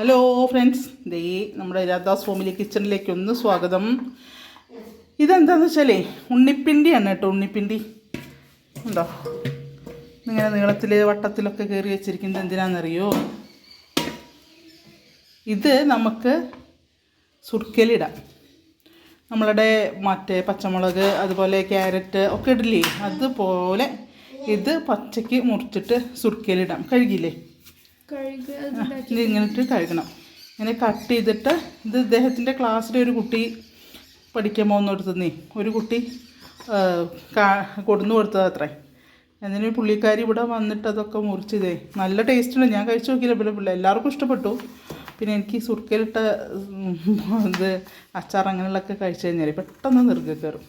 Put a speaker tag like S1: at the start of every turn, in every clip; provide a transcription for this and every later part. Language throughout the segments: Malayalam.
S1: ഹലോ ഫ്രണ്ട്സ് ദേ നമ്മുടെ രാധാസ് ഫാമിലി കിച്ചണിലേക്ക് ഒന്ന് സ്വാഗതം. ഇതെന്താന്ന് വെച്ചാലേ ഉണ്ണിപ്പിണ്ടിയാണ് കേട്ടോ ഉണ്ണിപ്പിണ്ടി. ഉണ്ടോ? ഇങ്ങനെ നീളത്തിൽ വട്ടത്തിലൊക്കെ കയറി വെച്ചിരിക്കുന്നത് എന്തിനാണെന്നറിയോ ഇത് നമുക്ക് സുർക്കലിടാം നമ്മളുടെ മറ്റേ പച്ചമുളക് അതുപോലെ ക്യാരറ്റ് ഒക്കെ ഇടില്ലേ? അതുപോലെ ഇത് പച്ചയ്ക്ക് മുറിച്ചിട്ട് സുർക്കലിടാം കഴുകിയില്ലേ?
S2: കഴുകി
S1: ഇങ്ങനെ ഇത് കഴുകണം. ഇങ്ങനെ കട്ട് ചെയ്തിട്ട് ഇത് ഇദ്ദേഹത്തിന്റെ ക്ലാസ്സിലെ ഒരു കുട്ടി പഠിക്കാൻ പോകുന്നിടത്തുനിന്നേ ഒരു കുട്ടി കൊടുന്നു കൊടുത്തത് അത്രേ. എന്നിന് പുള്ളിക്കാരി ഇവിടെ വന്നിട്ട് അതൊക്കെ മുറിച്ചതേ. നല്ല ടേസ്റ്റ് ഉണ്ട് ഞാൻ കഴിച്ചു നോക്കിയില്ല. പിന്നെ പിള്ളേ എല്ലാവർക്കും ഇഷ്ടപ്പെട്ടു. പിന്നെ എനിക്ക് സുർക്കയിലിട്ട ഇത് അച്ചാർ അങ്ങനെയുള്ളതൊക്കെ കഴിച്ചു കഴിഞ്ഞാൽ പെട്ടെന്ന് നിർഗ കയറും.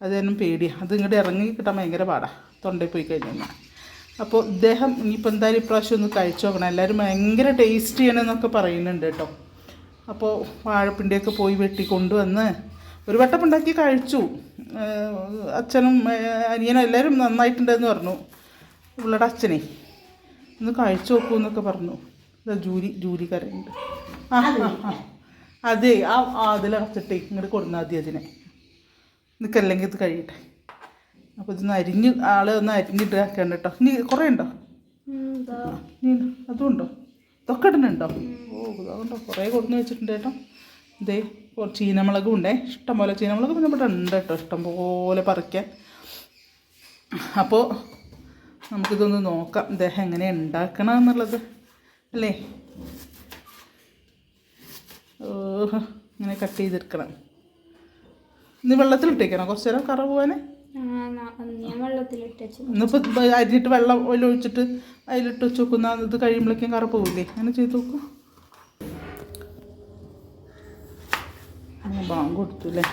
S1: അത് തന്നെ പേടിയാണ് അത് ഇങ്ങോട്ട് ഇറങ്ങി കിട്ടാൻ ഭയങ്കര പാടാണ് തൊണ്ടയിൽ പോയി കഴിഞ്ഞ്. കഴിഞ്ഞാൽ അപ്പോൾ ഇദ്ദേഹം ഇനിയിപ്പോൾ എന്തായാലും ഇപ്രാവശ്യം ഒന്ന് കഴിച്ചു നോക്കണം. എല്ലാവരും ഭയങ്കര ടേസ്റ്റ് ചെയ്യണമെന്നൊക്കെ പറയുന്നുണ്ട് കേട്ടോ. അപ്പോൾ വാഴപ്പിണ്ടിയൊക്കെ പോയി വെട്ടി കൊണ്ടുവന്ന് ഒരു വട്ടം ഉണ്ടാക്കി കഴിച്ചു. അച്ഛനും അനിയനും എല്ലാവരും നന്നായിട്ടുണ്ടെന്ന് പറഞ്ഞു. ഉള്ളട അച്ഛനെ ഒന്ന് കഴിച്ചു നോക്കൂ എന്നൊക്കെ പറഞ്ഞു. ഇതാ ജൂലി ജൂലി കരയുണ്ട്. ആ ആ അതെ ആ അതിലടച്ചിട്ടേ ഇങ്ങോട്ട് കൊടുന്നാൽ മതി അതിനെ. നിൽക്കല്ലെങ്കിൽ ഇത് കഴിയട്ടെ. അപ്പോൾ ഇതൊന്ന് അരിഞ്ഞ് ആളെ ഒന്ന് അരിഞ്ഞിട്ട് ആക്കണം കേട്ടോ ഇനി കുറേ ഉണ്ടോ?
S2: നീ
S1: ഇനി അതും ഉണ്ടോ? ഇതൊക്കെ ഇടുന്നുണ്ടോ? ഓ അതുകൊണ്ടോ കുറേ കൊടുന്ന് വെച്ചിട്ടുണ്ട് കേട്ടോ. ഇതേ കുറച്ച് ചീനമുളകും ഉണ്ടേ. ഇഷ്ടംപോലെ ചീനമുളക് പിന്നെ ഇവിടെ ഉണ്ട് കേട്ടോ ഇഷ്ടംപോലെ പറിക്കാൻ. അപ്പോൾ നമുക്കിതൊന്ന് നോക്കാം. ഇദ്ദേഹം എങ്ങനെ ഉണ്ടാക്കണം എന്നുള്ളത്. അല്ലേ? ഓഹ് ഇങ്ങനെ കട്ട് ചെയ്തെടുക്കണം ഇന്ന് വെള്ളത്തിലിട്ടേക്കണം? കുറച്ച് നേരം കറ പോകാനേ ഇന്നിപ്പോൾ അരിഞ്ഞിട്ട് വെള്ളം ഒഴിച്ചിട്ട് അതിലിട്ട് വെച്ച് നോക്കുന്ന ഇത് കഴിയുമ്പോഴേക്കും കറ പോകില്ലേ അങ്ങനെ ചെയ്ത് നോക്കൂ. ബാങ്ക് കൊടുത്തു അല്ലേ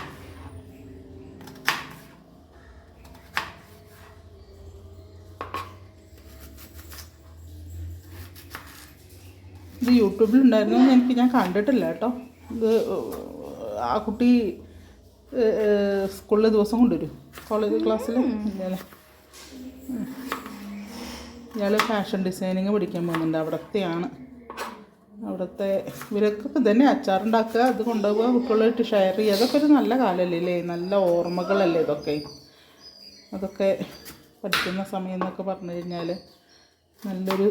S1: ഇത് യൂട്യൂബിലുണ്ടായിരുന്നു എനിക്ക് ഞാൻ കണ്ടിട്ടില്ല കേട്ടോ. ഇത് ആ കുട്ടി സ്കൂളിൽ ദിവസം കൊണ്ടുവരും. കോളേജ് ക്ലാസ്സിൽ ഇല്ലല്ലേ ഇയാൾ ഫാഷൻ ഡിസൈനിങ് പഠിക്കാൻ പോകുന്നുണ്ട്. അവിടത്തെയാണ്. അവിടുത്തെ ഇവരൊക്കെ തന്നെ അച്ചാറുണ്ടാക്കുക അത് കൊണ്ടുപോകുക കുട്ടികളായിട്ട് ഷെയർ ചെയ്യുക. അതൊക്കെ ഒരു നല്ല കാലമല്ലേ അല്ലേ നല്ല ഓർമ്മകളല്ലേ ഇതൊക്കെ? അതൊക്കെ പഠിക്കുന്ന സമയം എന്നൊക്കെ പറഞ്ഞു കഴിഞ്ഞാൽ നല്ലൊരു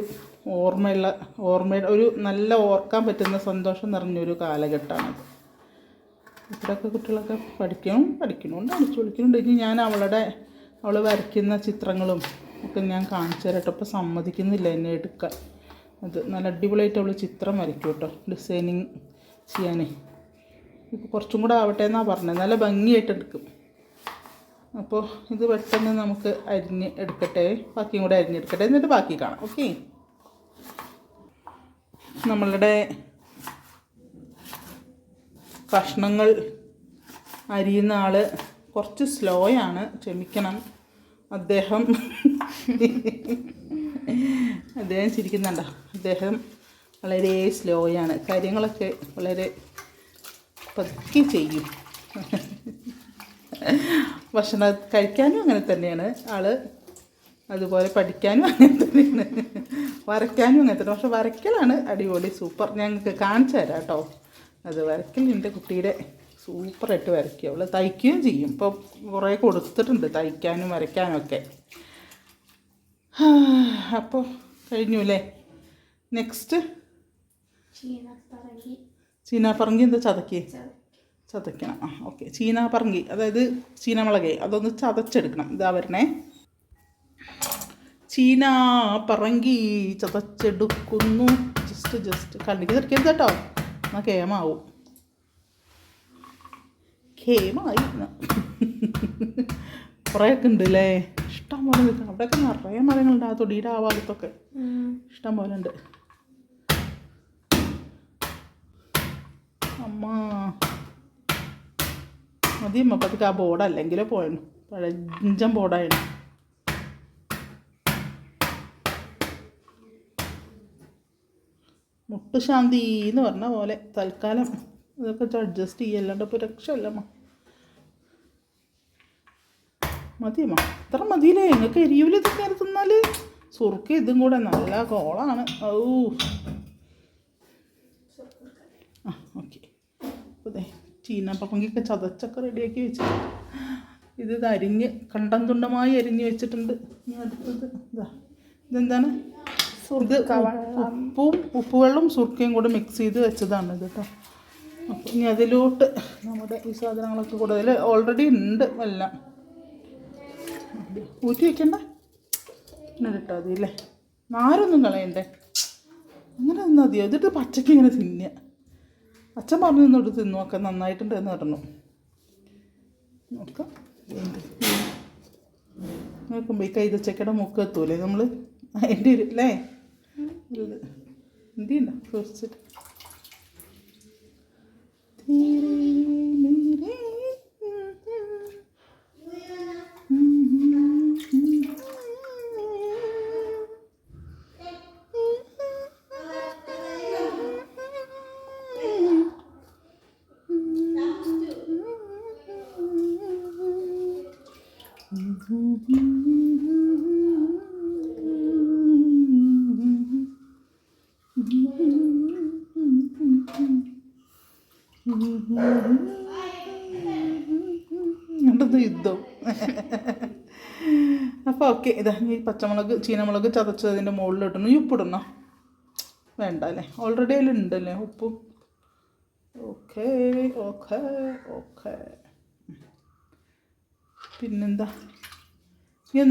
S1: ഓർമ്മയുള്ള ഓർമ്മയുടെ ഒരു നല്ല ഓർക്കാൻ പറ്റുന്ന സന്തോഷം നിറഞ്ഞൊരു കാലഘട്ടമാണത്. ഇവിടെയൊക്കെ കുട്ടികളൊക്കെ പഠിക്കണം പഠിക്കണമുണ്ട് അടിച്ചു പൊളിക്കുന്നുണ്ട് ഇനി ഞാൻ അവളുടെ അവൾ വരയ്ക്കുന്ന ചിത്രങ്ങളും ഒക്കെ ഞാൻ കാണിച്ചു തരട്ടെ ഇപ്പോൾ സമ്മതിക്കുന്നില്ല എന്നെ എടുക്കാൻ അത് നല്ല അടിപൊളിയായിട്ട് അവൾ ചിത്രം വരയ്ക്കും കേട്ടോ ഡിസൈനിങ് ചെയ്യാനേ. ഇപ്പോൾ കുറച്ചും കൂടെ ആവട്ടെ എന്നാണ് പറഞ്ഞത്. നല്ല ഭംഗിയായിട്ട് എടുക്കും. അപ്പോൾ ഇത് പെട്ടെന്ന് നമുക്ക് അരിഞ്ഞ് എടുക്കട്ടെ. ബാക്കിയും കൂടെ അരിഞ്ഞെടുക്കട്ടെ എന്നിട്ട് ബാക്കി കാണാം. ഓക്കെ? നമ്മളുടെ കഷ്ണങ്ങൾ അരിയുന്ന ആൾ കുറച്ച് സ്ലോ ആണ്. ക്ഷമിക്കണം. അദ്ദേഹം അദ്ദേഹം ചിരിക്കുന്നുണ്ടോ? അദ്ദേഹം വളരെ സ്ലോ ആണ്. കാര്യങ്ങളൊക്കെ വളരെ പതുക്കെ ചെയ്യും. ഭക്ഷണം കഴിക്കാനും അങ്ങനെ തന്നെയാണ്. ആൾ അതുപോലെ പഠിക്കാനും അങ്ങനെ തന്നെയാണ്. വരയ്ക്കാനും അങ്ങനെ തന്നെ. പക്ഷെ വരയ്ക്കലാണ് അടിപൊളി. സൂപ്പർ. ഞങ്ങൾക്ക് കാണിച്ചു തരാം കേട്ടോ. അത് വരയ്ക്കൽ എന്റെ കുട്ടിയുടെ. സൂപ്പറായിട്ട് വരയ്ക്കും. അവൾ തയ്ക്കുകയും ചെയ്യും. ഇപ്പോൾ കുറേ കൊടുത്തിട്ടുണ്ട് തയ്ക്കാനും വരയ്ക്കാനും ഒക്കെ. അപ്പോൾ കഴിഞ്ഞു അല്ലേ? നെക്സ്റ്റ് ചീനാപ്പറങ്കി. എന്താ ചതക്കി? ചതയ്ക്കണം. ആ ഓക്കെ. ചീനാപ്പറങ്കി. അതായത് ചീനമുളകേ. അതൊന്ന് ചതച്ചെടുക്കണം. ഇതാ വരണേ. ചീന പറങ്കി ചതച്ചെടുക്കുന്നു. ജസ്റ്റ് ജസ്റ്റ് കണ്ണിക്ക് തെറിക്കരുത് കേട്ടോ. എന്നാൽ കേമാവും. കേമായി കുറേയൊക്കെ ഉണ്ട് അല്ലേ ഇഷ്ടം പോലെ നിൽക്കണം. അവിടെയൊക്കെ നിറയെ മരങ്ങളുണ്ട്. ആ തൊടിയുടെ ആ ഭാഗത്തൊക്കെ. ഇഷ്ടം പോലെ ഉണ്ട്. അമ്മ. മതി അമ്മ. പതുക്കെ ആ ബോർഡ് അല്ലെങ്കിലോ പോയണു പഴഞ്ചൻ ബോർഡായിരുന്നു മുട്ടുശാന്തി എന്ന് പറഞ്ഞ പോലെ തൽക്കാലം ഇതൊക്കെ അഡ്ജസ്റ്റ് ചെയ്യല്ലാണ്ട് ഇപ്പോൾ രക്ഷയല്ല അമ്മ മതിയമ്മ ഇത്ര മതിയില്ലേ? നിങ്ങൾക്ക് എരിയൂല ഇതൊക്കെ തിന്നാൽ സുറുക്ക് ഇതും കൂടെ നല്ല കോളാണ് ഔ. ആ ഓക്കെ. അതെ ചീന പപ്പങ്കിയൊക്കെ ചതച്ചൊക്കെ റെഡിയാക്കി ഇത് ഇത് അരിഞ്ഞ് കണ്ടം തുണ്ടമായി അരിഞ്ഞ് വെച്ചിട്ടുണ്ട്. ഇനി അടുത്തത് ഇതാ. ഇതെന്താണ്? ഇത് ഉപ്പും ഉപ്പുവെള്ളം സുർക്കയും കൂടെ മിക്സ് ചെയ്ത് വെച്ചതാണ് ഇത് കേട്ടോ അപ്പം ഇനി അതിലോട്ട് നമ്മുടെ ഈ സാധനങ്ങളൊക്കെ കൂടെ അതിൽ ഓൾറെഡി ഉണ്ട് എല്ലാം. ഊറ്റി വെക്കണ്ട? ഇങ്ങനെ ഇട്ടാൽ മതി അല്ലേ? നാരൊന്നും കളയണ്ടേ? അങ്ങനെ നിന്നാൽ മതിയോ ഇതിട്ട് പച്ചയ്ക്ക് ഇങ്ങനെ തിന്നുക. അച്ഛൻ പറഞ്ഞു നിന്നോട്ട് തിന്നു. നോക്കാം നന്നായിട്ടുണ്ട് എന്ന് പറഞ്ഞു. നോക്കാം. നോക്കുമ്പോൾ ഈ കൈതച്ചക്കയുടെ മൂക്ക് എത്തൂലേ നമ്മൾ അതിന്റെ ഒരു അല്ലേ? ഇത് തീരെ കുറച്ചിട്ട് കണ്ടത് യുദ്ധം. അപ്പോൾ ഓക്കെ ഇതാ ഈ പച്ചമുളക് ചീനമുളക് ചതച്ചതിന്റെ മുകളിലിടണം ഈ ഉപ്പിടണോ വേണ്ട അല്ലേ? ഓൾറെഡി അതിലുണ്ടല്ലേ ഉപ്പും? Okay okay okay. പിന്നെന്താ? ഇനി